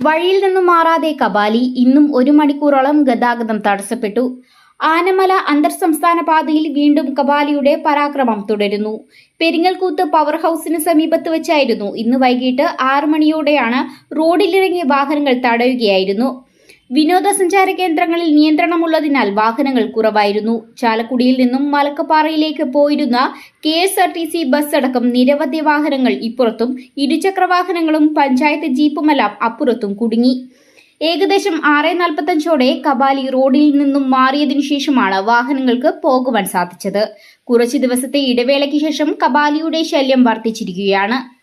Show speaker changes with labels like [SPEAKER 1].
[SPEAKER 1] വഴിയിൽ നിന്നും മാറാതെ കബാലി ഇന്നും ഒരു മണിക്കൂറോളം ഗതാഗതം തടസ്സപ്പെട്ടു. ആനമല അന്തർ സംസ്ഥാന പാതയിൽ വീണ്ടും കബാലിയുടെ പരാക്രമം തുടരുന്നു. പെരിങ്ങൽകൂത്ത് പവർ ഹൌസിന് സമീപത്ത് വെച്ചായിരുന്നു. ഇന്ന് വൈകിട്ട് ആറു മണിയോടെയാണ് റോഡിലിറങ്ങിയ വാഹനങ്ങൾ തടയുകയായിരുന്നു. വിനോദസഞ്ചാര കേന്ദ്രങ്ങളിൽ നിയന്ത്രണമുള്ളതിനാൽ വാഹനങ്ങൾ കുറവായിരുന്നു. ചാലക്കുടിയിൽ നിന്നും മലക്കപ്പാറയിലേക്ക് പോയിരുന്ന K S R T C bus അടക്കം നിരവധി വാഹനങ്ങൾ ഇപ്പുറത്തും ഇരുചക്ര വാഹനങ്ങളും പഞ്ചായത്ത് ജീപ്പുമെല്ലാം അപ്പുറത്തും കുടുങ്ങി. ഏകദേശം ആറ് നാൽപ്പത്തഞ്ചോടെ കബാലി റോഡിൽ നിന്നും മാറിയതിനു ശേഷമാണ് വാഹനങ്ങൾക്ക് പോകുവാൻ സാധിച്ചത്. കുറച്ചു ദിവസത്തെ ഇടവേളയ്ക്ക് ശേഷം കബാലിയുടെ ശല്യം വർദ്ധിച്ചിരിക്കുകയാണ്.